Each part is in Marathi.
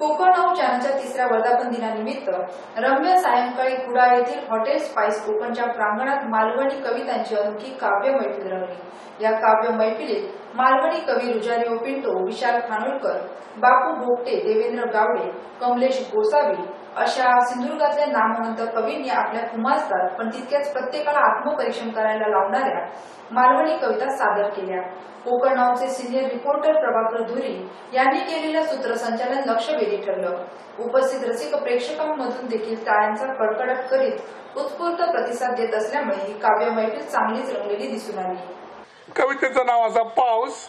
कोकण चॅनलच्या तिसऱ्या वर्धापन दिनानिमित्त रम्य सायंकाळी कुडाळ येथील हॉटेल स्पाइस कोकणच्या प्रांगणात मालवणी कवितांची अनोखी काव्य मैफिल रंगली. या काव्य मैफिलीत मालवणी कवी रुजारिओ पिंटो विशाल खानोलकर बापू भोगटे देवेंद्र गावडे कमलेश गोसावी अशा सिंधुदुर्गातल्या नामवंत कवींनी आपल्या खुमासदार पण तितक्याच प्रत्येकाला आत्मपरीक्षण करायला लावणाऱ्या मालवणी कविता सादर केल्या. कोकण सिनियर रिपोर्टर प्रभाकर धुरी यांनी केलेलं सूत्रसंचालन लक्षवेधी ठरलं. उपस्थित रसिक प्रेक्षकांमधून देखील टाळ्यांचा कडकडट करीत उत्स्फूर्त प्रतिसाद देत असल्यामुळे ही काव्य मैफिल चांगलीच रंगलेली दिसून आली. कवितेचं नाव असा पाऊस.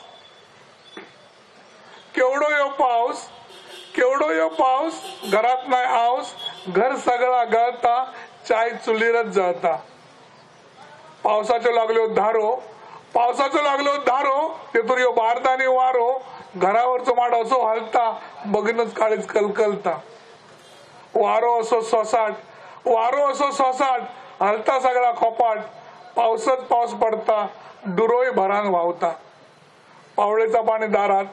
केवढो यो पाऊस? केवढो यो पाऊस? घरात नाही आऊस घर सगळा गळता चाय चुलीरच जळता. पावसाचे लागलो धारो हो. पावसाचं लागलो धारो हो. तेथून यो भारताने वारो हो. घरावरचं माड असो हलता. बघणच काळीच कलकलता. वारो असो सोसाट. वारो असो सोसाट. हलता सगळा खोपाट. पावसच पाऊस पडता. डुरोई भरान वावता. पावळेचा पाणी दारात.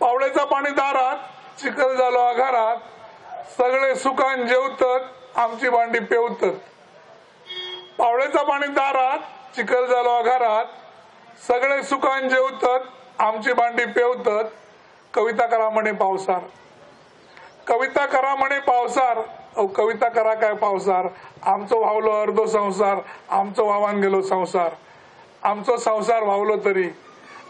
पावळेचा पाणी दारात. चिखल झालो आघारात सगळे सुखान जेवतत आमची भांडी पेवतत. पावळेचा पाणी दारात चिखल झालो आघारात सगळे सुखान जेवतत आमची भांडी पेवतत. कविता करा म्हणे पावसार. कविता करा म्हणे पावसार. अहो कविता करा काय पावसार? आमचं व्हावलो अर्धो संसार आमचं व्हावान गेलो संसार. आमचं संसार व्हावलो तरी.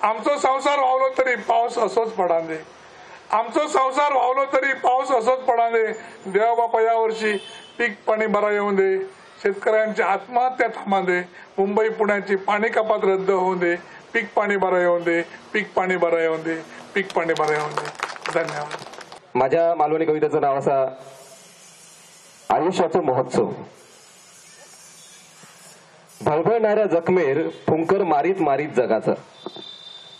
आमचं संसार व्हावलो तरी पाऊस असोच पडांदे आमचं संसार व्हावलो तरी पाऊस असोच पडांदे देवाबापा या वर्षी पीक पाणी भरा येऊन दे. शेतकऱ्यांची आत्महत्या थांबा दे. मुंबई पुण्याची पाणी कपात रद्द होऊ दे. पीक पाणी भरा येऊन दे. पीक पाणी भरा येऊन दे. पीक पाणी भरा येऊन दे. धन्यवाद. माझ्या मालवणी कवितेचं नाव असा आयुष्याचा महोत्सव. भळभळणाऱ्या जखमेर फुंकर मारीत मारीत जगाचा.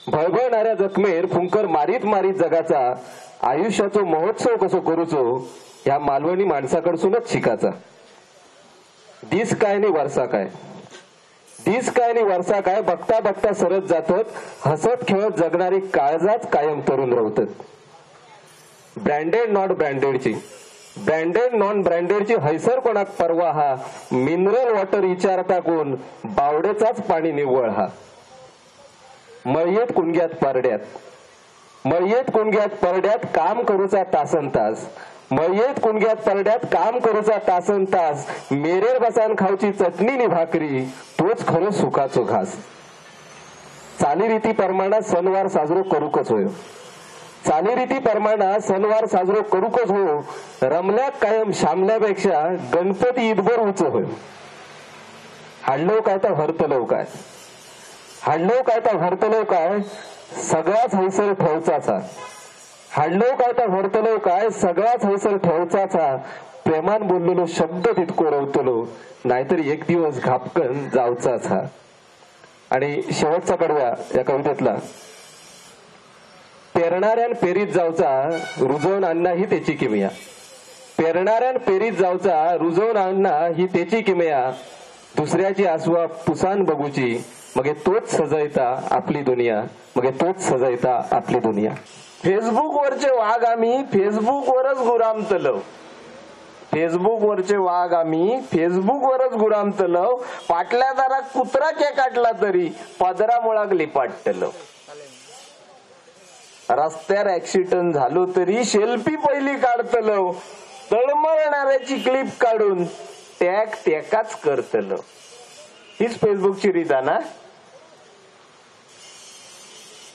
भळभळणाऱ्या जखमेर फुंकर मारीत मारीत जगाचा आयुष्याचो महोत्सव कसो करूचो ह्या मालवणी माणसाकडसूनच शिकाचा दिस काय आणि वर्षा काय? दिस काय आणि वर्षा काय? बघता बघता सरत जातात हसत खेळत जगणारी काळजाच कायम तरुण राहतात ब्रँडेड नॉट ब्रँडेडची ब्रँडेड नॉन ब्रँडेडची हैसर कोणाक परवा हा? मिनरल वॉटर विचारता कोण? बावडेचाच पाणी निव्वळ हा. मळयेत कुणग्यात परड्यात. मळयेत कुणग्यात परड्यात काम करूचा तासन तास. मळयेत कुणग्यात परड्यात काम करूचा तासन तास. मेरेर बसान खावची चटणी नि भाकरी तोच खरो सुखाचो घास. चालीरीती प्रमाणात सणवार साजरो करूकच होय. चालीरीती प्रमाणात सणवार साजरो करूकच हो रमल्या कायम शामल्यापेक्षा गणपती ईदभर उच होय. हाडलो काय तर हरतलो काय? हाडलो काय तर हरतलो काय? सगळाच हैसर ठेवचाचा. हाडलो काय तर हरतलो काय? सगळाच हैसर ठेवचाचा. प्रेमान बोललेलो शब्द तितको रवतलो नाहीतर एक दिवस घापकन जावचाच. हा आणि शेवटचा कडव्या या कवितेतला. पेरणाऱ्यान पेरीत जावचा रुजवून आणणं ही त्याची किमया. पेरणाऱ्यान पेरीत जावचा रुजवून आणणं ही त्याची किमया. दुसऱ्याची आसवा पुसान बघूची मग तोच सजयता आपली दुनिया. मग तोच सजयता आपली दुनिया. फेसबुक वरचे वाघ आम्ही फेसबुक वरच गुरामतलो फेसबुक वरचे वाघ आम्ही फेसबुक वरच गुरामतलो पाटल्या दारा कुत्रा के काटला तरी पदरा मुळाक लिपाटतलो रस्त्यार ऍक्सिडेंट झालो तरी शेल्फी पहिली काढतलो तळमळणाऱ्याची क्लिप काढून टॅग त्याकाच करतलो हीच फेसबुकची रीत आहे ना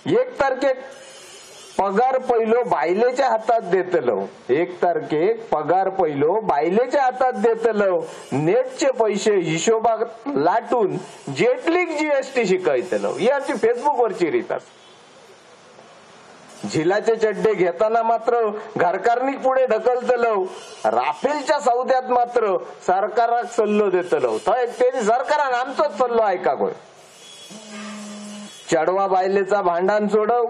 एक तारखेक पगार पहिलो बायलेच्या हातात देतलो. एक तारखेक पगार पहिलो बायलेच्या हातात देतलो. नेटचे पैसे हिशोबात लाटून जेटलीक जीएसटी शिकयतलो ही आमची फेसबुक वरची रीत झिलाचे चड्डे घेताना मात्र घरकारणी पुढे ढकलतलो. राफेलच्या सौद्यात मात्र सरकाराक सल्लो देतलो. थंय तेनी सरकारान आमचोच सल्लो ऐका चेडवा चढवा बायलेचा भांडण सोडव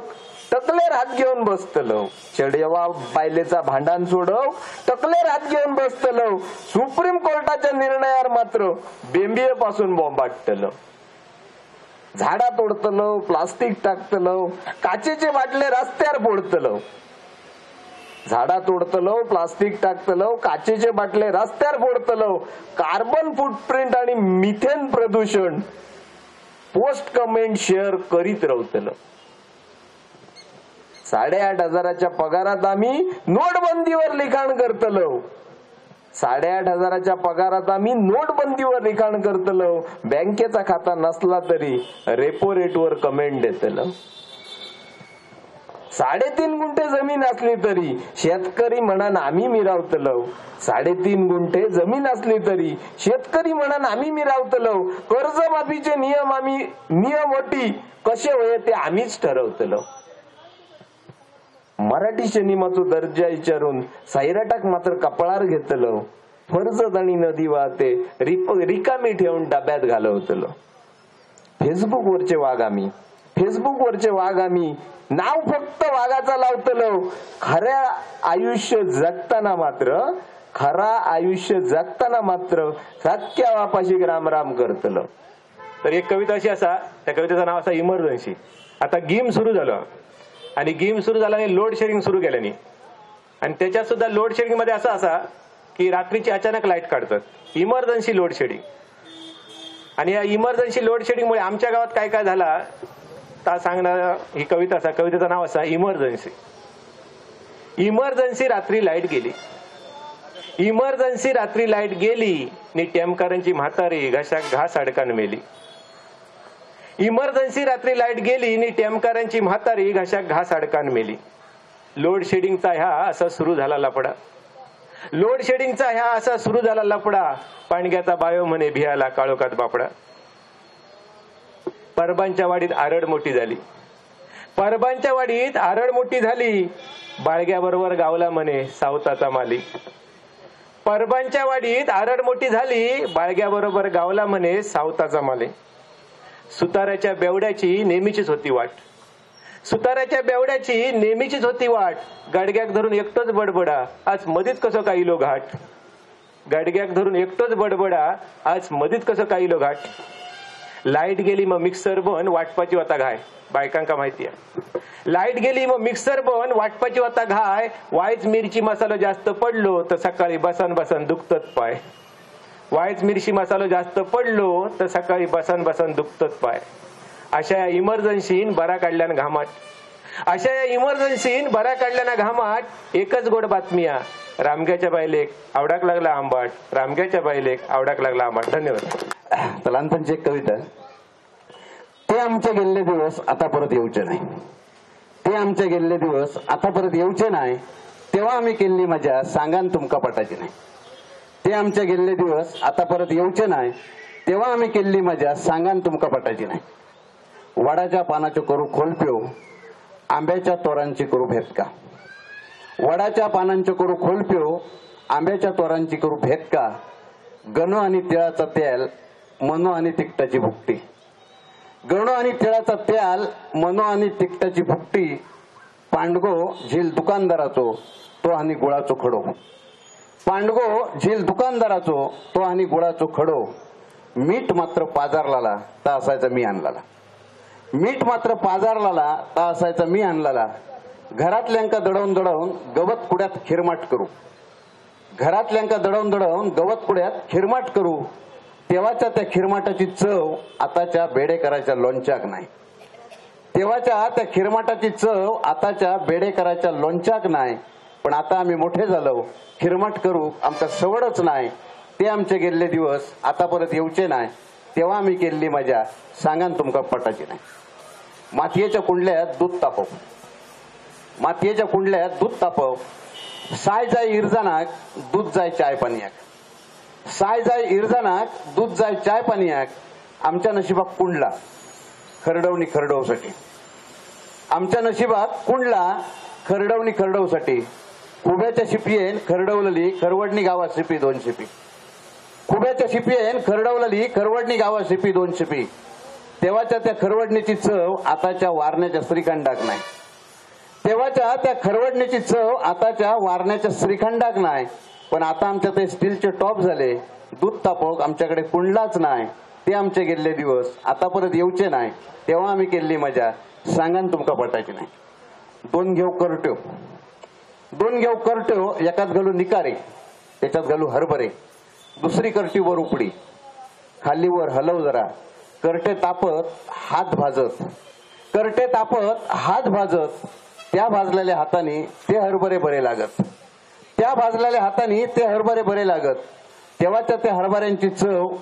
तकलेर हात घेऊन बसतलो. चढवा बायलेचा भांडण सोडव तकलेर हात घेऊन बसतलो. सुप्रीम कोर्टाच्या निर्णयावर मात्र बेंबिये पासून बॉम्बाटतलो झाडा तोडतलो प्लास्टिक टाकतलो काचेचे बाटले रस्त्यावर फोडतलो. झाडा तोडतलो प्लास्टिक टाकतलो काचेचे बाटले रस्त्यावर फोडतलो. कार्बन फुटप्रिंट आणि मिथेन प्रदूषण पोस्ट कमेंट शेअर करीत रावतलो. साडेआठ हजाराच्या पगारात आम्ही नोटबंदीवर लिखाण करतलो. साडेआठ हजाराच्या पगारात आम्ही नोटबंदीवर लिखाण करतलो. बँकेचा खाता नसला तरी रेपो रेटवर कमेंट देतलं. साडेतीन गुंठे जमीन असली तरी शेतकरी म्हणून आम्ही मिरावतलो. साडेतीन गुंठे जमीन असली तरी शेतकरी म्हणून आम्ही मिरावतलो. कर्जमाफीचे नियम आम्ही नियम अटी कसे होय ते आम्हीच ठरवतलो. मराठी सिनेमाचो दर्जा विचारून सैराटाक मात्र कपळार घेतलो. फर्जत आणि नदी वाहते रिप रिकामी ठेवून डब्यात घालवतलो. फेसबुकवरचे वाघ आम्ही फेसबुक वरचे वाघ आम्ही. नाव फक्त वाघाचा लावतलो. खऱ्या आयुष्य जगताना मात्र खरा आयुष्य जगताना मात्र सत्या वापाशी राम राम करतलो. तर एक कविता अशी असा त्या कवितेचं नाव असा इमर्जन्सी. आता गेम सुरू झालं. आणि गेम सुरू झाल्याने लोड शेअरिंग सुरू केल्याने. आणि त्याच्यात सुद्धा लोड शेअरिंगमध्ये असं असा की रात्रीची अचानक लाइट काढतात. इमर्जन्सी लोड शेडिंग आणि या इमर्जन्सी लोड शेडिंगमुळे आमच्या गावात काय काय झाला ता सांगणार ही कविता असा कवितेचं नाव असा इमर्जन्सी. इमर्जन्सी रात्री लाइट गेली. इमर्जन्सी रात्री लाइट गेली नि टेमकारांची म्हातारी घशा घास अडकान मेली. इमर्जन्सी रात्री लाइट गेली आणि टेमकारांची म्हातारी घशा घास अडकान मेली. लोड शेडिंगचा ह्या असा सुरू झाला लपडा लोड शेडिंगचा ह्या असा सुरू झाला लपडा पाणग्याचा बायो म्हणे भियाला काळोखात बापडा. परबांच्या वाडीत आरड मोठी झाली. परबांच्या वाडीत आरड मोठी झाली. बाळग्याबरोबर गावला म्हणे सावताचा मालिक. परबांच्या वाडीत आरड मोठी झाली. बाळग्याबरोबर गावला म्हणे सावताचा मालिक. सुताराच्या बेवड्याची नेहमीचीच होती वाट. सुताराच्या बेवड्याची नेहमीचीच होती वाट. गाडग्याक धरून एकटोच बडबडा आज मधीच कसं काही लो घाट. गाडग्याक धरून एकटोच बडबडा आज मधीत कसं काही लो घाट. लाइट गेली मग मिक्सर बन वाटपाची आता घाय. बायकांका माहिती आहे. लाइट गेली मग मिक्सर बन वाटपाची वता घाय. वायच मिरची मसाला जास्त पडलो तर सकाळी बसन बसन दुखतच पाय. वायच मिरची मसाला जास्त पडलो तर सकाळी बसन बसन दुखतच पाय. अशा या इमर्जन्सीन बरा काढल्यानं घामाट अशा या इमर्जन्सीन बरा काढल्यानं घामाट एकच गोड बातमी आ रामग्याच्या बायलेक आवडाक लागला आंबाट. रामग्याच्या बायलेक आवडाक लागला आंबाट. धन्यवाद. तलांतांची एक कविता ते आमचे गेल्ले दिवस आता परत येऊचे नाही. ते आमचे गेल्ले दिवस आता परत येऊचे नाही. तेव्हा आम्ही केलेली मजा सांगान तुमका पटायची नाही. ते आमचे गेल्ले दिवस आता परत येऊचे नाही. तेव्हा आम्ही केलेली मजा सांगान तुमका पटाची नाही. वडाच्या पानाचे करू खोलप्यो आंब्याच्या तोरांची करू भेदका वडाच्या पानांचे करू खोलप्यो आंब्याच्या तोरांची करू भेदका गणो आणि तिळाचं तेल मनो आणि तिकटाची भुकटी. गणो आणि तिळाचा त्याल मनो आणि तिकटाची भुकटी पांडगो झील दुकानदाराचो तो आणि गुळाचो खडो. पांडगो झील दुकानदाराचो तो आणि गुळाचो खडो. मीठ मात्र पाजारलाला ता असायचा मी आणलाला. मीठ मात्र पाजारलाला ता असायचा मी आणलाला. घरातल्यांका दडवून दडवून गवत कुड्यात खिरमाट करू. घरातल्यांका दडवून दडवून गवत कुड्यात खिरमाट करू. तेव्हाच्या त्या खिरमाटाची चव आताच्या बेडेकराच्या लोणच्याक नाही. तेव्हाच्या त्या खिरमाटाची चव आताच्या बेडेकराच्या लोणच्याक नाही. पण आता आम्ही मोठे झालो. खिरमाट करू आमका सवडच नाही. ते आमचे गेल्ले दिवस आता परत येऊचे नाही. तेव्हा आम्ही केल्ली मजा. सांगान तुमका पटाची नाही. मातयेच्या कुंडल्यात दूध तापव. मातयेच्या कुंडल्यात दूध तापव. साय जाय इरजानाक दूध जाय चाय पानियाक साय जाय इरजानाक दूध जाय चाय पानियाक आमच्या नशिबाक कुंडला. खरडवणी खरडवसाठी. आमच्या नशिबात कुंडला खरडवणी खरडवसाठी. खुब्याच्या शिपयेन खरडवलेली खरवडणी गावात शिपी दोन शिपी. खुब्याच्या शिपयेन खरडवलेली खरवडणी गावात शिपी दोन शिपी. तेव्हाच्या त्या खरवडणीची चव आताच्या वारण्याच्या श्रीखंडाक नाही. तेव्हाच्या त्या खरवडणीची चव आताच्या वारण्याच्या श्रीखंडाक नाही. पण आता आमच्या ते स्टीलचे टॉप झाले. दूध तापोक आमच्याकडे कुंडलाच नाही. ते आमचे गेल्ले दिवस. आता परत येऊचे नाही. तेव्हा आम्ही केल्ली मजा. सांगान तुमका पटायची नाही. दोन घेऊ करट्यो दोन घेऊ करट्यो एकात घालू निकारे. त्याच्यात घालू हरभरे. दुसरी करटी वर उपडी. खाली वर हलव जरा. करटे तापत हात भाजत. करटे तापत हात भाजत. त्या भाजलेल्या हाताने ते हरभरे बरे लागत. त्या भाजलेल्या हाताने ते हरभरे बरे लागत. तेव्हाच्या त्या हरभऱ्यांची चव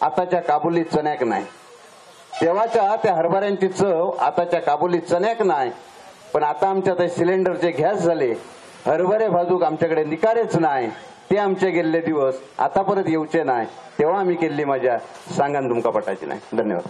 आताच्या काबुली चण्याक नाही. तेव्हाच्या त्या हरभऱ्यांची चव आताच्या काबुली चण्याक नाही. पण आता आमच्या त्या सिलेंडरचे गॅस झाले. हरभरे भाजूक आमच्याकडे निकारेच नाही. ते आमचे गेल्ले दिवस आता परत येऊचे नाही. तेव्हा आम्ही केली मजा सांगा तुमका पटायची नाही. धन्यवाद.